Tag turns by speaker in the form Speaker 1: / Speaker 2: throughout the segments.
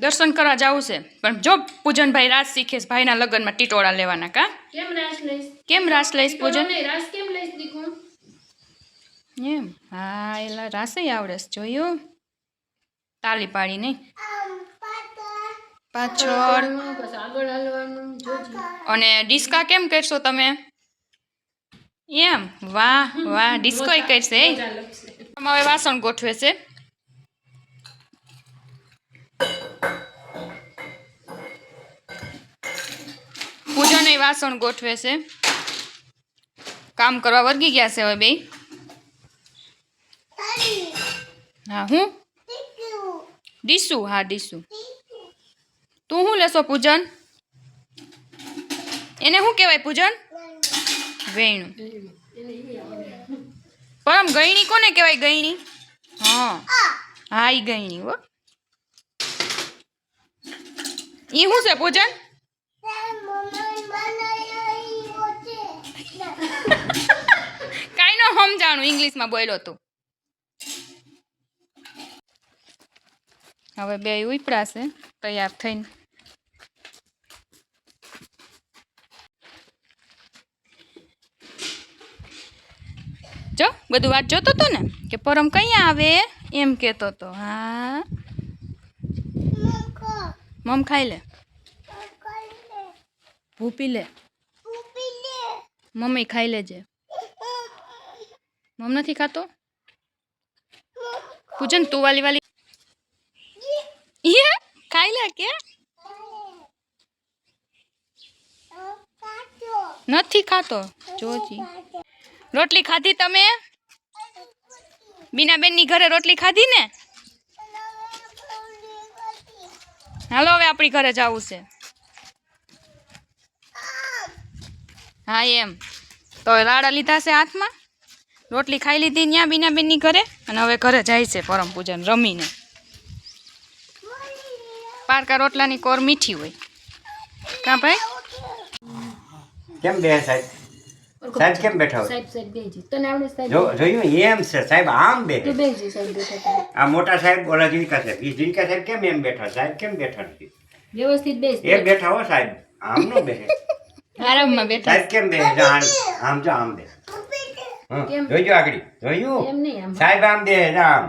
Speaker 1: દર્શન કરવા જવું છે. પણ જો પૂજનભાઈ રાસ શીખે છે ભાઈના લગ્નમાં ટીટોળા લેવાના કા?
Speaker 2: કેમ રાસ લઈશ?
Speaker 1: કેમ રાસ લઈશ પૂજન?
Speaker 2: રાસ કેમ લઈશ દીકું?
Speaker 1: એમ? હા એલા રાસે આવડે જોયું? તાલી પાડી નહીં. પાછળ. અને ડિસ્કા કેમ કરશો તમે? એમ? વાહ વાહ ડિસ્કો કરશે હવે વાસણ ગોઠવે છે. પૂજન વાસણ ગોઠવે છે. કામ કરવા વર્ગી ગયા છે હવે બે હા, હું? ડીસુ, હા, ડીસુ. તું શું લેશો પૂજન? એને શું કહેવાય પૂજન? વેણું. પરમ ગયણી કોને કહેવાય ગયણી? હા. હા, ઈ ગયણી હો. ઈ શું છે પૂજન? કાંઈ ન સમજાણું ઇંગ્લિશમાં બોલ્યો તું. હવે બે ઉપડાશે તૈયાર થઈને. જો બધું વાત જોતો હતો ને કે પરમ કઈ આવે? એમ કહેતો હતો હા. મમ ખાઈ લે. ભૂપી લે. મમ્મી ખાઈ લેજે. મમ નથી ખાતો? પૂજન તું વાલી વાલી. યે ખાઈ લે કે? નથી ખાતો. જોજી. રોટલી ખાધી તમે? બીનાબેનની ઘરે રોટલી ખાધી ને? હાલો હવે આપણી ઘરે જવું છે. હા એમ. તો લાડા રાડા લીધા છે હાથમાં. રોટલી ખાઈ લીધી ત્યાં બીનાબેનની ઘરે. અને હવે ઘરે જાય છે પરમ પૂજન રમીને. પારકા રોટલાની કોર મીઠી હોય. કાં ભાઈ?
Speaker 3: કેમ બે સાહેબ? સાહેબ કેમ બેઠા હોય?
Speaker 2: સાહેબ સાહેબ બેજી તને આવડે સાહેબ?
Speaker 3: જો જોયું એમ છે. સાહેબ આમ બે
Speaker 2: તું બેજી સાહેબ બેઠા
Speaker 3: આ મોટા સાહેબ ઓલા જીનકા સાહેબ. એ જીનકા સાહેબ કેમ એમ બેઠા? સાહેબ કેમ બેઠા નથી?
Speaker 2: વ્યવસ્થિત બેસ.
Speaker 3: એ બેઠા હો સાહેબ. આમ નો બેસે.
Speaker 1: આરામમાં બેઠા.
Speaker 3: સાહેબ કેમ બેસે જા આમ આમ જા આમ બે. જોઈજો આગળ જોયું
Speaker 2: એમ નહીં આમ.
Speaker 3: સાહેબ આમ જા આમ.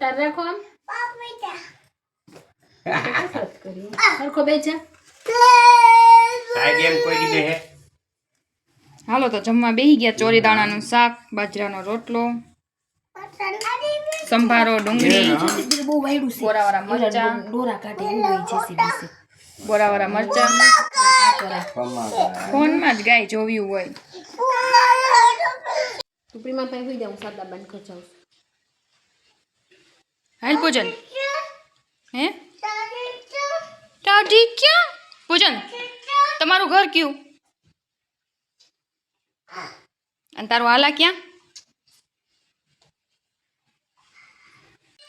Speaker 2: તાર રાખો આમ. સરખો બેજા
Speaker 3: સાહેબ એમ કોઈ દી બેસે
Speaker 1: હાલો તો જમવા બેહી ગયા. ચોરી દાણાનું શાક બાજરાનો રોટલો સંભારો ડુંગળી
Speaker 2: બહુ વાયડું છે.
Speaker 1: બોરાવાળા મરચા.
Speaker 2: ડોરા કાઢે એવું હોય છે સીધી
Speaker 1: બોરાવાળા મરચા. ફોનમાં જ ગાય જોવ્યું હોય.
Speaker 2: ટુપડીમાં પણ પાસે હોઈ જાઉં સાદા બંધ ખર્ચાવ
Speaker 1: હાલ પૂજન હે? ટાઢી ક્યાં? પૂજન તમારું ઘર કયું? અને તારું હાલા ક્યાં?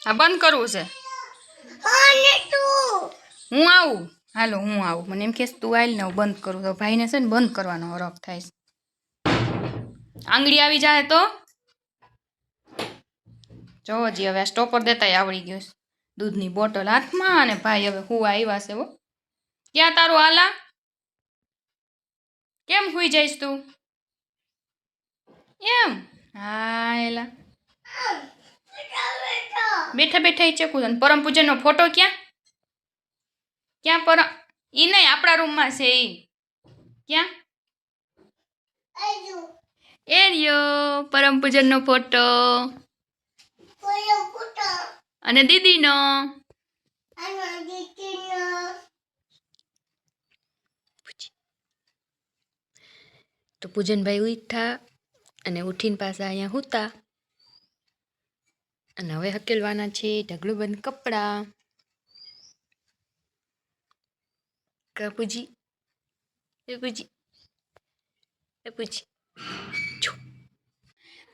Speaker 1: હા બંધ કરવું છે. હું આવું? હાલો, હું આવું. મને એમ કે તું આવીને ને હું બંધ કરું. તો ભાઈને છે ને બંધ કરવાનો હરખ થાય છે. આંગળી આવી જાય તો? જોવો જી હવે આ સ્ટોપર દેતાય આવડી ગયું છે. દૂધની બોટલ હાથમાં અને ભાઈ હવે હું આવ્યા છે હો. ક્યાં તારું હાલા કેમ હુઈ જઈશ તું? એમ? હા, એલા. બેઠા બેઠા ઈ ચકુ પરમ પૂજનનો ફોટો ક્યાં? ક્યાં પર? એ નહીં આપણા રૂમમાં છે એ ક્યાં? એ રહ્યો પરમ પૂજનનો ફોટો. અને દીદીનો. તો પૂજનભાઈ ઉઠા અને ઉઠીને પાછા અહીંયા હુતા. અને હવે હકેલવાના છે ઢગલું બંધ કપડાં. એ પૂજી એ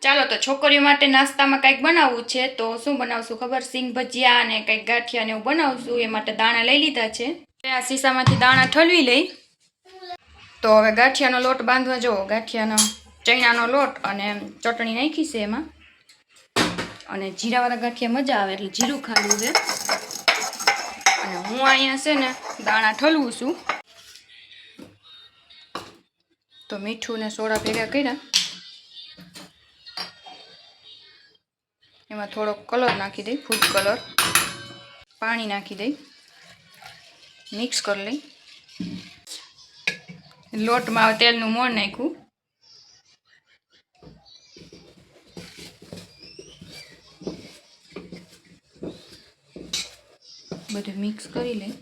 Speaker 1: ચાલો તો છોકરીઓ માટે નાસ્તામાં કંઈક બનાવવું છે, તો શું બનાવશું ખબર? સિંગ ભજીયા અને કંઈક ગાંઠિયા ને એવું બનાવશું, એ માટે દાણા લઈ લીધા છે. આ શીશામાંથી દાણા ઠલવી લઈ. તો હવે ગાંઠિયાનો લોટ બાંધવા જવો ગાંઠિયાનો, ચણાનો લોટ અને ચટણી નાખી છે એમાં. અને જીરાવાળા ગાંઠિયા મજા આવે, એટલે જીરું ખાવું છે. અને હું અહીંયા છે ને દાણા ઠલવું છું. તો મીઠું ને સોડા ભેગા કર્યા. એમાં થોડોક કલર નાખી દઈ ફૂડ કલર. પાણી નાખી દઈ. મિક્સ કરી લઈ. લોટમાં તેલનું મોણ નાખ્યું. બધું મિક્સ કરી લઈ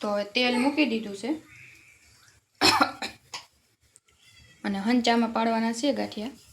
Speaker 1: તો હવે તેલ મૂકી દીધું છે. અને હંચામાં પાડવાના છે ગાંઠિયા.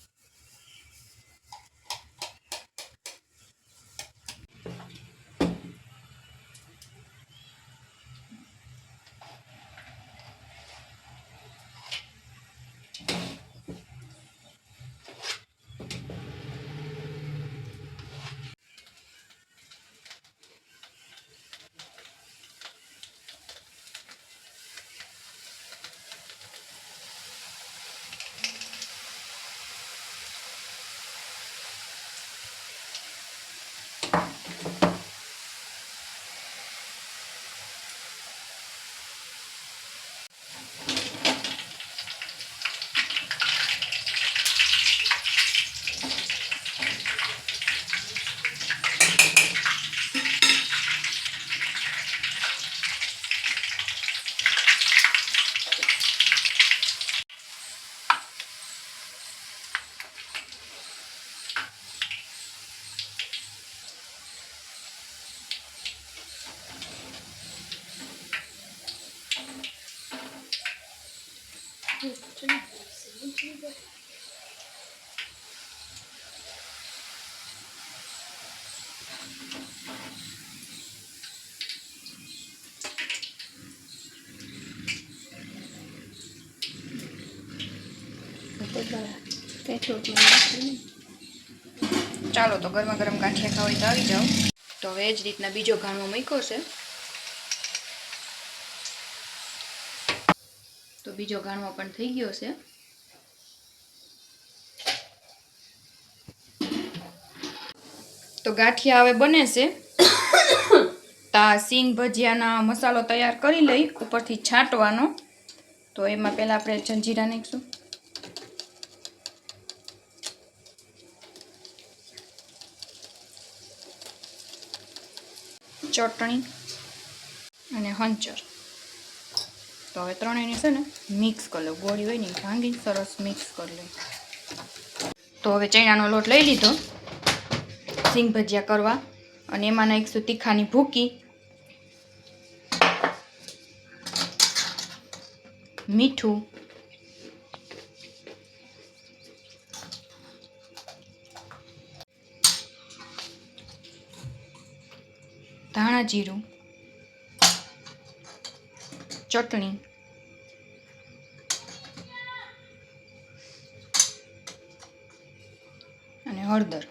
Speaker 1: ચાલો તો ગરમા ગરમ ગાંઠિયા ખાવા તો આવી જાઓ. તો હવે એ જ રીતના બીજો ઘાણો મૂક્યો છે. તો બીજો ઘાણવો પણ થઈ ગયો છે. તો ગાંઠિયા હવે બને છે. તા, સિંગ ભજીયાના મસાલો તૈયાર કરી લઈ ઉપરથી છાંટવાનો. તો એમાં પહેલાં આપણે જંજીરા નાખીશું. ચટણી અને હંચર. તો હવે ત્રણેયને છે ને મિક્સ કરી લો. ગોળી હોય ને ભાંગી સરસ મિક્સ કરી લો. તો હવે ચણાનો લોટ લઈ લીધો. સિંગ ભજીયા કરવા. અને એમાં નાખીશું તીખાની ભૂકી. મીઠું. ધાણા જીરું. ચટણી. અને હળદર.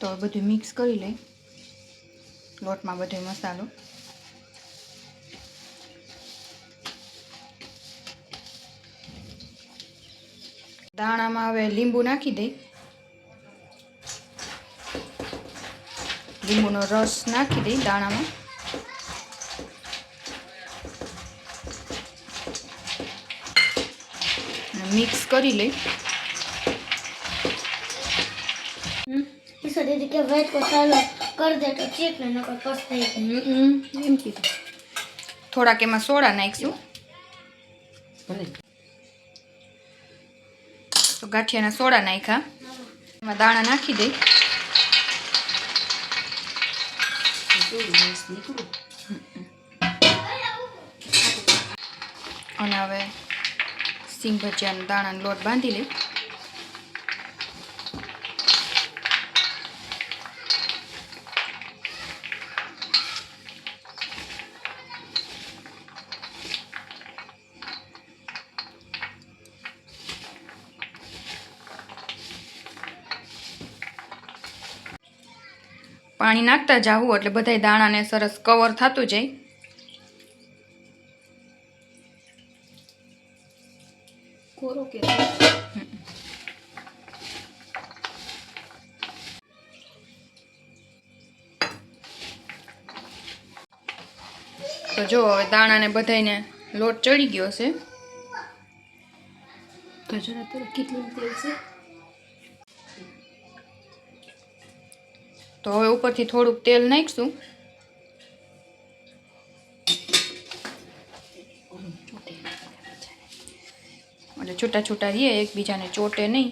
Speaker 1: તો બધું મિક્સ કરી લઈ. લોટમાં બધો મસાલો. દાણામાં હવે લીંબુ નાખી દઈ. લીંબુનો રસ નાખી દઈ દાણામાં. મિક્સ કરી લઈ.
Speaker 4: દીદી કે
Speaker 2: વેટ કો
Speaker 1: થોડાક એમાં સોડા નાખીશું. તો ગાંઠિયાના સોડા નાખ્યા. એમાં દાણા નાખી દઈ. અને હવે સિંગ ભજીયાના દાણાનો લોટ બાંધી લઈ. પાણી નાખતા જાવું એટલે બધા દાણાને સરસ કવર થતું જાય.
Speaker 2: કોરો કે?
Speaker 1: તો જો દાણાને બધાને લોટ ચડી ગયો છે.
Speaker 2: તો જરા કેટલું તેલ છે?
Speaker 1: તો હવે ઉપરથી થોડુંક તેલ નાખીશું. એટલે છૂટા છૂટા રહીએ એકબીજાને ચોટે નહીં.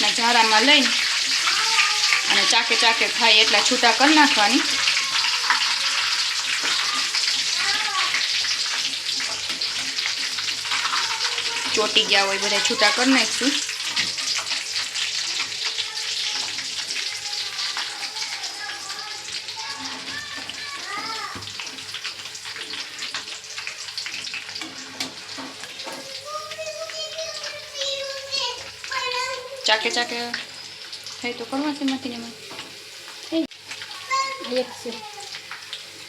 Speaker 1: રીતના ઝારામાં લઈ અને ચાકે ચાકે થાય એટલા છૂટા કરી નાખવાની. ચોટી ગયા હોય બધા છૂટા કરી નાખીશું. ચાકે ચાકે થઈ તો કરવા છે એમાંથી ને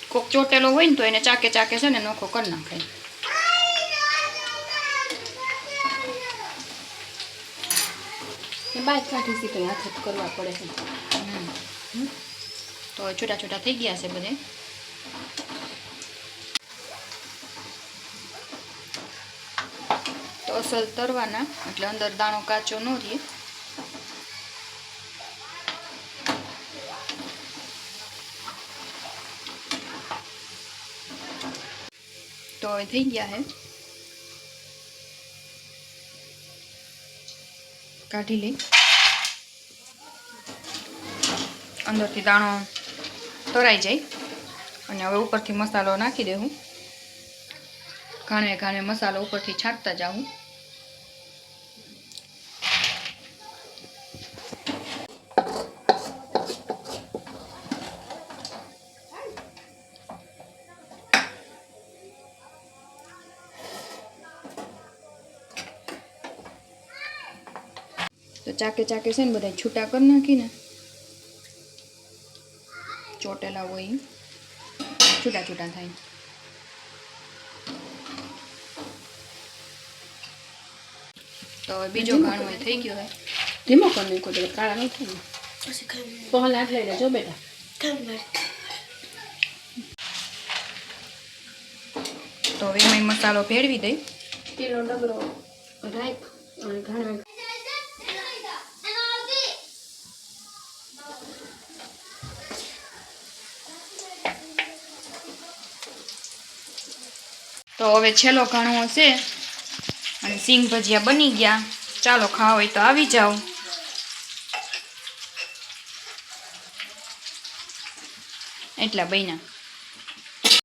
Speaker 1: કોક ચોટેલો હોય ને તો એને ચાકે ચાકે છે ને નોખો કરી નાખાય
Speaker 2: બાય કાઢી છે તો હાથ કરવા પડે છે.
Speaker 1: તો છૂટા છૂટા થઈ ગયા છે બધે. તો અસલ તરવાના એટલે અંદર દાણો કાચો ન રહે. તો હવે થઈ ગયા હે કાઢી લઈ અંદરથી દાણો તોરાઈ જાય અને હવે ઉપરથી મસાલો નાખી દેવું ઘાણે ઘાણે મસાલો ઉપરથી છાંટતા જાઉં ચાકે ચાકે છે ને બધા છૂટા કરી નાખીને. ચોટેલા હોય છૂટા છૂટા થાય. તો બીજો ઘાણો થઈ ગયો હે.
Speaker 2: ધીમો કરી નાખો તો કાળા થાય ને. પહોળ હાથ લઈ લેજો બેટા.
Speaker 1: તો હવે એમાં મસાલો ભેળવી દઈ.
Speaker 2: તેલનો ડબરો રાખ અને ઘણા
Speaker 1: તો હવે છેલ્લો ઘણો હશે. અને સિંગ ભજીયા બની ગયા. ચાલો ખાવા હોય તો આવી જાઓ. એટલા બન્યા.